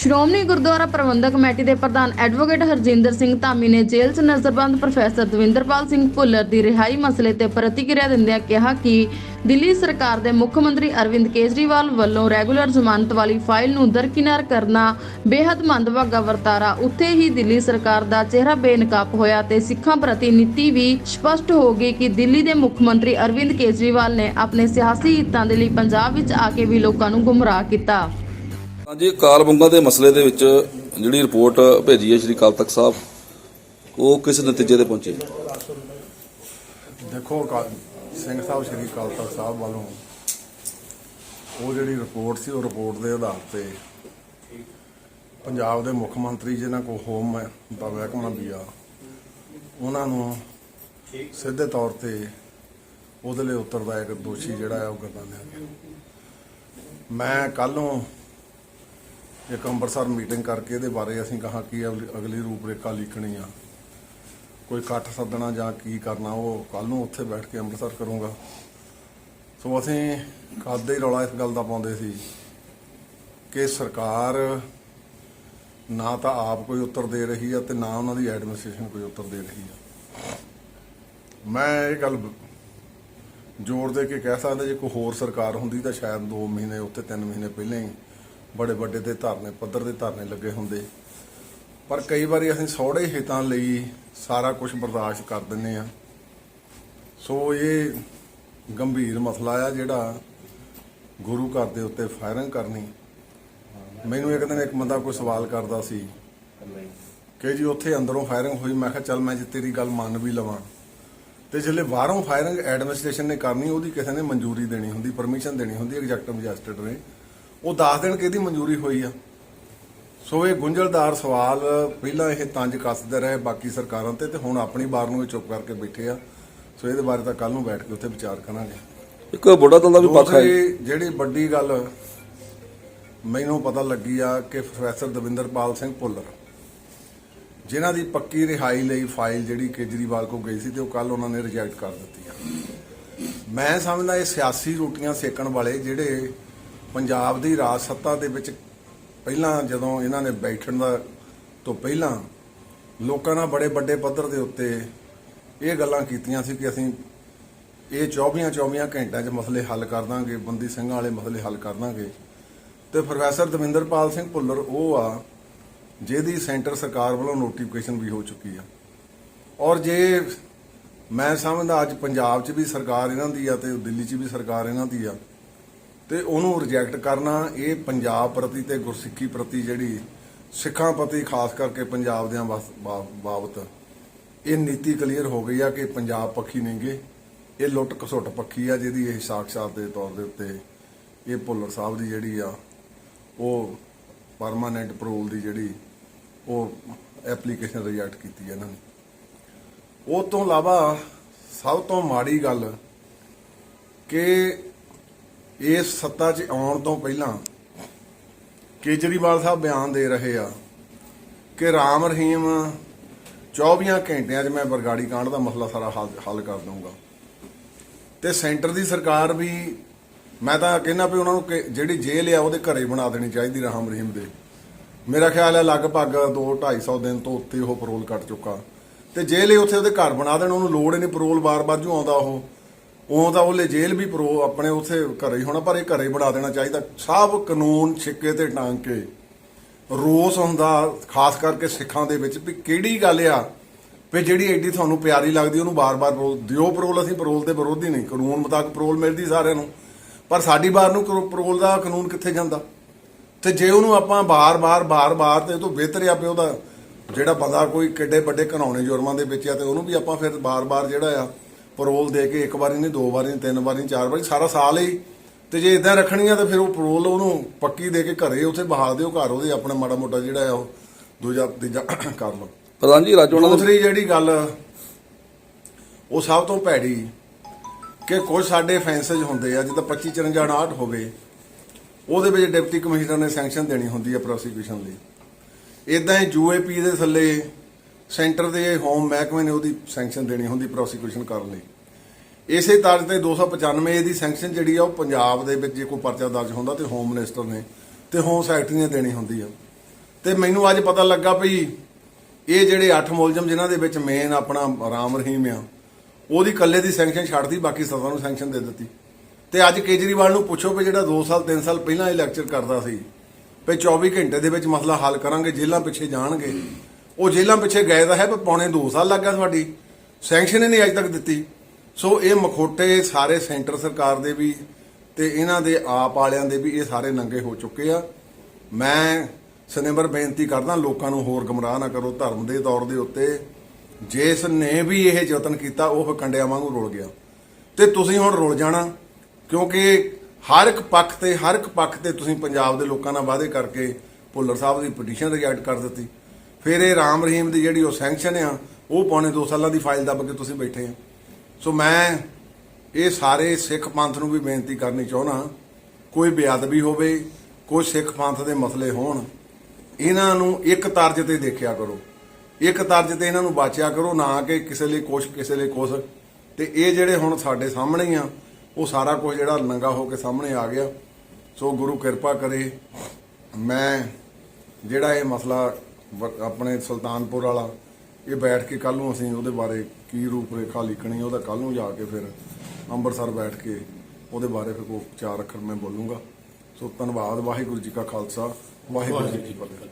ਸ਼੍ਰੋਮਣੀ ਗੁਰਦੁਆਰਾ ਪ੍ਰਬੰਧਕ committee ਦੇ ਪ੍ਰਧਾਨ advocate Harjinder Singh Dhami ਨੇ ਜੇਲ੍ਹ 'ਚ ਨਜ਼ਰਬੰਦ ਪ੍ਰੋਫੈਸਰ ਦਵਿੰਦਰਪਾਲ ਸਿੰਘ ਭੁੱਲਰ ਦੀ ਰਿਹਾਈ ਮਸਲੇ ਤੇ ਪ੍ਰਤੀਕਿਰਿਆ ਦਿੰਦਿਆਂ ਕਿਹਾ ਕਿ ਦਿੱਲੀ ਸਰਕਾਰ ਦੇ ਮੁੱਖ ਮੰਤਰੀ ਅਰਵਿੰਦ ਕੇਜਰੀਵਾਲ ਵੱਲੋਂ ਰੈਗੂਲਰ ਜ਼ਮਾਨਤ ਵਾਲੀ ਫਾਈਲ ਨੂੰ ਦਰਕਿਨਾਰ ਕਰਨਾ ਬੇहद ਮੰਦਭਾਗਾ ਵਰਤਾਰਾ। ਉੱਥੇ ਹੀ ਦਿੱਲੀ ਸਰਕਾਰ ਦਾ ਚਿਹਰਾ ਬੇਨਕਾਬ ਹੋਇਆ ਤੇ ਸਿੱਖਾਂ ਪ੍ਰਤੀ ਨੀਤੀ ਵੀ ਸਪਸ਼ਟ ਹੋ ਗਈ ਕਿ ਦਿੱਲੀ ਦੇ ਮੁੱਖ ਮੰਤਰੀ ਅਰਵਿੰਦ ਕੇਜਰੀਵਾਲ ਨੇ ਆਪਣੇ ਸਿਆਸੀ ਹਿੱਤਾਂ ਦੇ ਲਈ ਪੰਜਾਬ ਵਿੱਚ ਆ ਕੇ ਵੀ ਲੋਕਾਂ ਨੂੰ ਗੁੰਮਰਾਹ ਕੀਤਾ। ਹਾਂਜੀ ਕਾਲ ਬੰਗਾ ਦੇ ਮਸਲੇ ਦੇ ਵਿੱਚ ਜਿਹੜੀ ਰਿਪੋਰਟ ਭੇਜੀ ਹੈ ਸ਼੍ਰੀ ਅਕਾਲ ਤਖਤ ਸਾਹਿਬ, ਉਹ ਕਿਸ ਨਤੀਜੇ ਤੇ ਪਹੁੰਚੇ? ਦੇਖੋ ਅਕਾ- ਸਿੰਘ ਸਾਹਿਬ, ਸ਼੍ਰੀ ਅਕਾਲ ਤਖਤ ਸਾਹਿਬ ਵੱਲੋਂ ਉਹ ਜਿਹੜੀ ਰਿਪੋਰਟ ਸੀ, ਉਹ ਰਿਪੋਰਟ ਦੇ ਆਧਾਰ ਤੇ ਪੰਜਾਬ ਦੇ ਮੁੱਖ ਮੰਤਰੀ ਜਿਹਨਾਂ ਕੋ ਹੋਮ ਹੈ ਦਾ ਮਹਿਕਮਾ ਆ ਉਹਨਾਂ ਨੂੰ ਸਿੱਧੇ ਤੌਰ ਤੇ ਉਹਦੇ ਲਈ ਉੱਤਰਦਾਇਕ ਦੋਸ਼ੀ ਜਿਹੜਾ ਹੈ, ਉਹ ਗਰਦਾਨਿਆ ਗਿਆ ਮੈਂ ਕੱਲੋਂ ਇੱਕ ਅੰਮ੍ਰਿਤਸਰ ਮੀਟਿੰਗ ਕਰਕੇ ਇਹਦੇ ਬਾਰੇ ਅਸੀਂ ਕਹਾ ਕਿ ਅਗਲੀ ਅਗਲੀ ਰੂਪਰੇਖਾ ਲਿਖਣੀ ਆ। ਕੋਈ ਇਕੱਠ ਸੱਦਣਾ ਜਾਂ ਕੀ ਕਰਨਾ, ਉਹ ਕੱਲ ਨੂੰ ਉੱਥੇ ਬੈਠ ਕੇ ਅੰਮ੍ਰਿਤਸਰ ਕਰੂੰਗਾ। ਸੋ ਅਸੀਂ ਕਾਦੇ ਹੀ ਰੌਲਾ ਇਸ ਗੱਲ ਦਾ ਪਾਉਂਦੇ ਸੀ ਕਿ ਸਰਕਾਰ ਨਾ ਤਾਂ ਆਪ ਕੋਈ ਉੱਤਰ ਦੇ ਰਹੀ ਆ ਤੇ ਨਾ ਉਹਨਾਂ ਦੀ ਐਡਮਿਨਿਸਟ੍ਰੇਸ਼ਨ ਕੋਈ ਉੱਤਰ ਦੇ ਰਹੀ ਆ। ਮੈਂ ਇਹ ਗੱਲ ਜ਼ੋਰ ਦੇ ਕੇ ਕਹਿ ਸਕਦਾ ਜੇ ਕੋਈ ਹੋਰ ਸਰਕਾਰ ਹੁੰਦੀ ਤਾਂ ਸ਼ਾਇਦ 2 ਮਹੀਨੇ ਉੱਤੇ 3 ਮਹੀਨੇ ਪਹਿਲਾਂ ਹੀ ਬੜੇ ਵੱਡੇ ਤੇ ਧਰਨੇ, ਪੱਧਰ ਦੇ ਧਰਨੇ ਲੱਗੇ ਹੁੰਦੇ। ਪਰ ਕਈ ਵਾਰੀ ਅਸੀਂ ਸੌੜੇ ਹਿੱਤਾਂ ਲਈ ਸਾਰਾ ਕੁਝ ਬਰਦਾਸ਼ਤ ਕਰ ਦਿੰਨੇ ਆ ਸੋ ਇਹ ਗੰਭੀਰ ਮਸਲਾ ਆ ਜਿਹੜਾ ਗੁਰੂ ਘਰ ਦੇ ਉੱਤੇ ਫਾਇਰਿੰਗ ਕਰਨੀ। ਮੈਨੂੰ ਇੱਕ ਦਿਨ ਇੱਕ ਬੰਦਾ ਕੋਈ ਸਵਾਲ ਕਰਦਾ ਸੀ ਕਿ ਜੀ ਉੱਥੇ ਅੰਦਰੋਂ ਫਾਇਰਿੰਗ ਹੋਈ, ਮੈਂ ਕਿਹਾ, ਚੱਲ ਮੈਂ ਜੇ ਤੇਰੀ ਗੱਲ ਮੰਨ ਵੀ ਲਵਾਂ। ਤੇ ਜਿਹੜੇ ਬਾਹਰੋਂ ਫਾਇਰਿੰਗ ਐਡਮਿਨਿਸਟ੍ਰੇਸ਼ਨ ਨੇ ਕਰਨੀ, ਉਹਦੀ ਕਿਸੇ ਨੇ ਮਨਜ਼ੂਰੀ ਦੇਣੀ ਹੁੰਦੀ ਪਰਮਿਸ਼ਨ ਦੇਣੀ ਹੁੰਦੀ ਐਗਜ਼ੈਕਟਿਵ ਮੈਜਿਸਟ੍ਰੇਟ ਨੇ। ਉਹ ਦੱਸ ਦੇਣ ਕਿ ਇਹਦੀ ਮਨਜ਼ੂਰੀ ਹੋਈ ਆ। ਸੋ ਇਹ ਗੁੰਝਲਦਾਰ ਸਵਾਲ ਪਹਿਲਾਂ ਇਹ ਤੰਜ ਕੱਸਦੇ ਰਹੇ ਬਾਕੀ ਸਰਕਾਰਾਂ ਤੇ ਤੇ ਹੁਣ ਆਪਣੀ ਬਾਰ ਨੂੰ ਇਹ ਚੁੱਪ ਕਰਕੇ ਬੈਠੇ ਆ। ਸੋ ਇਹਦੇ ਬਾਰੇ ਤਾਂ ਕੱਲ ਨੂੰ ਬੈਠ ਕੇ ਉੱਥੇ ਵਿਚਾਰ ਕਰਾਂਗੇ। ਇੱਕ ਬੁੱਢਾ ਦਲ ਦਾ ਵੀ ਪੱਖ ਹੈ। ਜਿਹੜੀ ਵੱਡੀ ਗੱਲ ਮੈਨੂੰ ਪਤਾ ਲੱਗੀ ਆ ਕਿ ਪ੍ਰੋਫੈਸਰ ਦਵਿੰਦਰਪਾਲ ਸਿੰਘ ਭੁੱਲਰ ਜਿਨ੍ਹਾਂ ਦੀ ਪੱਕੀ ਰਿਹਾਈ ਲਈ ਫਾਈਲ ਜਿਹੜੀ ਕੇਜਰੀਵਾਲ ਕੋ ਗਈ ਸੀ ਤੇ ਉਹ ਕੱਲ ਉਹਨਾਂ ਨੇ ਰਿਜੈਕਟ ਕਰ ਦਿੱਤੀ ਆ। ਮੈਂ ਸਮਝਦਾ ਇਹ ਸਿਆਸੀ ਰੋਟੀਆਂ ਸੇਕਣ ਵਾਲੇ ਜਿਹੜੇ ਪੰਜਾਬ ਦੀ ਰਾਜ ਸੱਤਾ ਦੇ ਵਿੱਚ ਪਹਿਲਾਂ ਜਦੋਂ ਇਹਨਾਂ ਨੇ ਬੈਠਣ ਦਾ ਤੋਂ ਪਹਿਲਾਂ ਲੋਕਾਂ ਨਾਲ ਬੜੇ ਵੱਡੇ ਪੱਧਰ ਦੇ ਉੱਤੇ ਇਹ ਗੱਲਾਂ ਕੀਤੀਆਂ ਸੀ ਕਿ ਅਸੀਂ ਇਹ 24 24 ਘੰਟਿਆਂ 'ਚ ਮਸਲੇ ਹੱਲ ਕਰ ਦਾਂਗੇ, ਬੰਦੀ ਸਿੰਘਾਂ ਵਾਲੇ ਮਸਲੇ ਹੱਲ ਕਰ ਦਾਂਗੇ। ਤੇ ਪ੍ਰੋਫੈਸਰ ਦਵਿੰਦਰਪਾਲ ਸਿੰਘ ਭੁੱਲਰ, ਉਹ ਆ ਜਿਹਦੀ ਸੈਂਟਰ ਸਰਕਾਰ ਵੱਲੋਂ ਨੋਟੀਫਿਕੇਸ਼ਨ ਵੀ ਹੋ ਚੁੱਕੀ ਆ। ਔਰ ਜੇ ਮੈਂ ਸਮਝਦਾ ਅੱਜ ਪੰਜਾਬ 'ਚ ਵੀ ਸਰਕਾਰ ਇਹਨਾਂ ਦੀ ਆ ਤੇ ਦਿੱਲੀ 'ਚ ਵੀ ਸਰਕਾਰ ਇਹਨਾਂ ਦੀ ਆ ਤੇ ਉਹਨੂੰ ਰਿਜੈਕਟ ਕਰਨਾ, ਇਹ ਪੰਜਾਬ ਪ੍ਰਤੀ ਤੇ ਗੁਰਸਿੱਖੀ ਪ੍ਰਤੀ ਜਿਹੜੀ ਸਿੱਖਾਂ ਪ੍ਰਤੀ, ਖਾਸ ਕਰਕੇ ਪੰਜਾਬ ਦਿਆਂ ਬਸ- ਬਾਬਤ, ਇਹ ਨੀਤੀ ਕਲੀਅਰ ਹੋ ਗਈ ਆ ਕਿ ਪੰਜਾਬ ਪੱਖੀ ਨਹੀਂਗੇ ਇਹ ਲੁੱਟ ਘਸੁੱਟ ਪੱਖੀ ਆ, ਜਿਹਦੀ ਇਹ ਸਾਖਸ਼ਾਤ ਦੇ ਤੌਰ ਦੇ ਉੱਤੇ ਇਹ ਭੁੱਲਰ ਸਾਹਿਬ ਦੀ ਜਿਹੜੀ ਆ, ਉਹ ਪਰਮਾਨੈਂਟ ਪਰੋਲ ਦੀ ਜਿਹੜੀ ਉਹ ਐਪਲੀਕੇਸ਼ਨ ਰਿਜੈਕਟ ਕੀਤੀ ਇਹਨਾਂ ਨੇ। ਉਹ ਤੋਂ ਇਲਾਵਾ ਸਭ ਤੋਂ ਮਾੜੀ ਗੱਲ ਕਿ ਇਸ ਸੱਤਾ 'ਚ ਆਉਣ ਤੋਂ ਪਹਿਲਾਂ ਕੇਜਰੀਵਾਲ ਸਾਹਿਬ ਬਿਆਨ ਦੇ ਰਹੇ ਆ ਕਿ ਰਾਮ ਰਹੀਮ 24 ਘੰਟਿਆਂ 'ਚ ਮੈਂ ਬਰਗਾੜੀ ਕਾਂਡ ਦਾ ਮਸਲਾ ਸਾਰਾ ਹੱਲ ਹੱਲ ਕਰ ਦਊਂਗਾ। ਤੇ ਸੈਂਟਰ ਦੀ ਸਰਕਾਰ ਵੀ, ਮੈਂ ਤਾਂ ਕਹਿੰਦਾ ਵੀ ਉਹਨਾਂ ਨੂੰ ਜਿਹੜੀ ਜੇਲ੍ਹ ਆ ਉਹਦੇ ਘਰੇ ਬਣਾ ਦੇਣੀ ਚਾਹੀਦੀ ਰਾਮ ਰਹੀਮ ਦੇ। ਮੇਰਾ ਖਿਆਲ ਹੈ ਲਗਭਗ 2 250 ਦਿਨ ਤੋਂ ਉੱਤੇ ਉਹ ਪਰੋਲ ਕੱਟ ਚੁੱਕਾ। ਤੇ ਜੇਲ੍ਹ ਉੱਥੇ ਉਹਦੇ ਘਰ ਬਣਾ ਦੇਣ, ਉਹਨੂੰ ਲੋੜ ਹੀ ਨਹੀਂ ਪਰੋਲ ਬਾਰ-ਬਾਰ ਜੂ ਆਉਂਦਾ ਉਹ। ਉਹ ਤਾਂ ਉਹਲੇ ਜੇਲ੍ਹ ਵੀ ਪਰੋ ਆਪਣੇ ਉੱਥੇ ਘਰੇ ਹੀ ਹੋਣਾ, ਪਰ ਇਹ ਘਰੇ ਹੀ ਬਣਾ ਦੇਣਾ ਚਾਹੀਦਾ। ਸਭ ਕਾਨੂੰਨ ਛਿੱਕੇ ਤੇ ਟਾਂਗ ਕੇ ਰੋਸ ਹੁੰਦਾ ਖਾਸ ਕਰਕੇ ਸਿੱਖਾਂ ਦੇ ਵਿੱਚ ਵੀ ਕਿਹੜੀ ਗੱਲ ਆ ਵੀ ਜਿਹੜੀ ਐਡੀ ਤੁਹਾਨੂੰ ਪਿਆਰੀ ਲੱਗਦੀ, ਉਹਨੂੰ ਬਾਰ-ਬਾਰ ਪਰੋਲ ਦਿਓ ਪਰੋਲ, ਅਸੀਂ ਪਰੋਲ ਦੇ ਵਿਰੋਧੀ ਨਹੀਂ। ਕਾਨੂੰਨ ਮੁਤਾਬਕ ਪਰੋਲ ਮਿਲਦੀ ਸਾਰਿਆਂ ਨੂੰ। ਪਰ ਸਾਡੀ ਬਾਰ ਨੂੰ ਕਰੋ- ਪਰੋਲ ਦਾ ਕਾਨੂੰਨ ਕਿੱਥੇ ਜਾਂਦਾ? ਤੇ ਜੇ ਉਹਨੂੰ ਆਪਾਂ ਬਾਰ-ਬਾਰ ਬਾਰ-ਬਾਰ ਤੇ ਇਹ ਤੋਂ ਬਿਹਤਰ ਆ ਵੀ ਉਹਦਾ ਜਿਹੜਾ ਬੰਦਾ ਕੋਈ ਕਿੱਡੇ ਵੱਡੇ ਘਨਾਉਣੇ ਜੁਰਮਾਂ ਦੇ ਵਿੱਚ ਆ ਤੇ ਉਹਨੂੰ ਵੀ ਆਪਾਂ ਫਿਰ ਬਾਰ-ਬਾਰ ਜਿਹੜਾ ਆ ਪਰੋਲ ਦੇ ਕੇ ਇੱਕ ਵਾਰੀ ਨਹੀਂ ਦੋ ਵਾਰੀ ਨਹੀਂ ਤਿੰਨ ਵਾਰੀ ਨਹੀਂ ਚਾਰ ਵਾਰੀ ਸਾਰਾ ਸਾਲ ਹੀ। ਤੇ ਜੇ ਇਦਾਂ ਰੱਖਣੀਆਂ ਤਾਂ ਫਿਰ ਉਹ ਪਰੋਲ ਉਹਨੂੰ ਪੱਕੀ ਦੇ ਕੇ ਘਰੇ ਉੱਥੇ ਬਹਾ ਦਿਓ ਘਰ ਉਹਦੇ ਆਪਣਾ ਮਾੜਾ ਮੋਟਾ ਜਿਹੜਾ ਆ ਉਹ ਦੂਜਾ ਤੀਜਾ ਕਰ ਲਓ। ਪ੍ਰਧਾਨ ਜੀ ਰਾਜੋਣਾ ਦੇ ਦੂਸਰੀ ਜਿਹੜੀ ਗੱਲ ਉਹ ਸਭ ਤੋਂ ਭੈੜੀ ਕਿ ਕੁਝ ਸਾਡੇ ਫੈਂਸੇਜ ਹੁੰਦੇ ਆ ਜਿੱਦਾਂ 25 54 59 ਹੋਵੇ ਉਹਦੇ ਵਿੱਚ ਡਿਪਟੀ ਕਮਿਸ਼ਨਰ ਨੇ ਸੈਂਕਸ਼ਨ ਦੇਣੀ ਹੁੰਦੀ ਹੈ ਪ੍ਰੋਸੀਕਿਊਸ਼ਨ ਲਈ। ਇਦਾਂ ਹੀ ਯੂਏਪੀ ਦੇ ਥੱਲੇ ਸੈਂਟਰ ਦੇ ਹੋਮ ਮਹਿਕਮੇ ਨੇ ਉਹਦੀ ਸੈਂਕਸ਼ਨ ਦੇਣੀ ਹੁੰਦੀ ਪ੍ਰੋਸੀਕਿਊਸ਼ਨ ਕਰਨ ਲਈ। ਇਸੇ ਤਰ੍ਹਾਂ ਤੇ 295 ਦੀ ਸੈਂਕਸ਼ਨ ਜਿਹੜੀ ਆ ਉਹ ਪੰਜਾਬ ਦੇ ਵਿੱਚ ਜੇ ਕੋਈ ਪਰਚਾ ਦਰਜ ਹੁੰਦਾ ਤੇ ਹੋਮ ਮਿਨਿਸਟਰ ਨੇ ਤੇ ਹੋਮ ਸੈਕਟਰੀ ਨੇ ਦੇਣੀ ਹੁੰਦੀ ਆ। ਤੇ ਮੈਨੂੰ ਅੱਜ ਪਤਾ ਲੱਗਾ ਵੀ ਇਹ ਜਿਹੜੇ 8 ਮੁਲਜ਼ਮ ਜਿਨ੍ਹਾਂ ਦੇ ਵਿੱਚ ਮੇਨ ਆਪਣਾ ਰਾਮ ਰਹੀਮ ਆ, ਉਹਦੀ ਕੱਲੇ ਦੀ ਸੈਂਕਸ਼ਨ ਛੱਡਦੀ ਬਾਕੀ ਸਭਾ ਨੂੰ ਸੈਂਕਸ਼ਨ ਦੇ ਦਿੱਤੀ। ਤੇ ਅੱਜ ਕੇਜਰੀਵਾਲ ਨੂੰ ਪੁੱਛੋ ਵੀ ਜਿਹੜਾ 2 ਸਾਲ 3 ਸਾਲ ਪਹਿਲਾਂ ਇਹ ਲੈਕਚਰ ਕਰਦਾ ਸੀ, ਵੀ 24 ਘੰਟੇ ਦੇ ਵਿੱਚ ਮਸਲਾ ਹੱਲ ਕਰਾਂਗੇ, ਜੇਲ੍ਹਾਂ ਪਿੱਛੇ ਜਾਣਗੇ ਉਹ ਜੇਲ੍ਹਾਂ ਪਿੱਛੇ ਗਏ ਦਾ ਹੈ, ਪਰ ਪੌਣੇ 2 ਸਾਲ ਲੱਗ ਗਿਆ ਤੁਹਾਡੀ। ਸੈਂਕਸ਼ਨ ਹੀ ਨਹੀਂ ਅਜੇ ਤੱਕ ਦਿੱਤੀ। ਸੋ ਇਹ ਮਖੋਟੇ ਸਾਰੇ ਸੈਂਟਰ ਸਰਕਾਰ ਦੇ ਵੀ ਤੇ ਇਹਨਾਂ ਦੇ ਆਪ ਵਾਲਿਆਂ ਦੇ ਵੀ ਇਹ ਸਾਰੇ ਨੰਗੇ ਹੋ ਚੁੱਕੇ ਆ। ਮੈਂ ਸਨੇਮਰ ਬੇਨਤੀ ਕਰਦਾ, ਲੋਕਾਂ ਨੂੰ ਹੋਰ ਗਮਰਾਹ ਨਾ ਕਰੋ ਧਰਮ ਦੇ ਤੌਰ ਦੇ ਉੱਤੇ। ਜਿਸ ਨੇ ਵੀ ਇਹ ਯਤਨ ਕੀਤਾ, ਉਹ ਕੰਡਿਆਂ ਵਾਂਗੂ ਰੁਲ ਗਿਆ। ਤੇ ਤੁਸੀਂ ਹੁਣ ਰੁਲ ਜਾਣਾ, ਕਿਉਂਕਿ ਹਰ ਇੱਕ ਪੱਖ ਤੇ, ਹਰ ਇੱਕ ਪੱਖ ਤੇ ਤੁਸੀਂ ਪੰਜਾਬ ਦੇ ਲੋਕਾਂ ਨਾਲ ਵਾਅਦੇ ਕਰਕੇ ਭੁੱਲਰ ਸਾਹਿਬ ਦੀ ਪਟੀਸ਼ਨ ਰਿਜੈਕਟ ਕਰ ਦਿੱਤੀ। ਫਿਰ ਇਹ ਰਾਮ ਰਹੀਮ ਦੀ ਜਿਹੜੀ ਉਹ ਸੈਂਕਸ਼ਨ ਆ, ਉਹ ਪੌਣੇ 2 ਸਾਲਾਂ ਦੀ ਫਾਈਲ ਦੱਬ ਕੇ ਤੁਸੀਂ ਬੈਠੇ ਆ। ਸੋ ਮੈਂ ਇਹ ਸਾਰੇ ਸਿੱਖ ਪੰਥ ਨੂੰ ਵੀ ਬੇਨਤੀ ਕਰਨੀ ਚਾਹੁੰਦਾ ਕੋਈ ਬੇਅਦਬੀ ਹੋਵੇ, ਕੋਈ ਸਿੱਖ ਪੰਥ ਦੇ ਮਸਲੇ ਹੋਣ, ਇਹਨਾਂ ਨੂੰ ਇੱਕ ਤਰਜ ਤੇ ਦੇਖਿਆ ਕਰੋ। ਇੱਕ ਤਰਜ ਤੇ ਇਹਨਾਂ ਨੂੰ ਬਾਚਿਆ ਕਰੋ, ਨਾ ਕਿ ਕਿਸੇ ਲਈ ਕੁਛ, ਕਿਸੇ ਲਈ ਕੁਛ। ਤੇ ਇਹ ਜਿਹੜੇ ਹੁਣ ਸਾਡੇ ਸਾਹਮਣੇ ਆ, ਉਹ ਸਾਰਾ ਕੁਝ ਜਿਹੜਾ ਨੰਗਾ ਹੋ ਕੇ ਸਾਹਮਣੇ ਆ ਗਿਆ। ਸੋ ਗੁਰੂ ਕਿਰਪਾ ਕਰੇ, ਮੈਂ ਜਿਹੜਾ ਇਹ ਮਸਲਾ ਆਪਣੇ ਸੁਲਤਾਨਪੁਰ ਵਾਲਾ, ਇਹ ਬੈਠ ਕੇ ਕੱਲ ਨੂੰ ਅਸੀਂ ਉਹਦੇ ਬਾਰੇ ਕੀ ਰੂਪਰੇਖਾ ਲਿਖਣੀ ਉਹਦਾ ਕੱਲ ਨੂੰ ਜਾ ਕੇ ਫਿਰ ਅੰਮ੍ਰਿਤਸਰ ਬੈਠ ਕੇ ਉਹਦੇ ਬਾਰੇ ਫਿਰ ਕੋਈ ਚਾਰ ਅੱਖਰ ਮੈਂ ਬੋਲੂੰਗਾ। ਸੋ ਧੰਨਵਾਦ, ਵਾਹਿਗੁਰੂ ਜੀ ਕਾ ਖਾਲਸਾ, ਵਾਹਿਗੁਰੂ ਜੀ ਕੀ ਫਤਿਹ।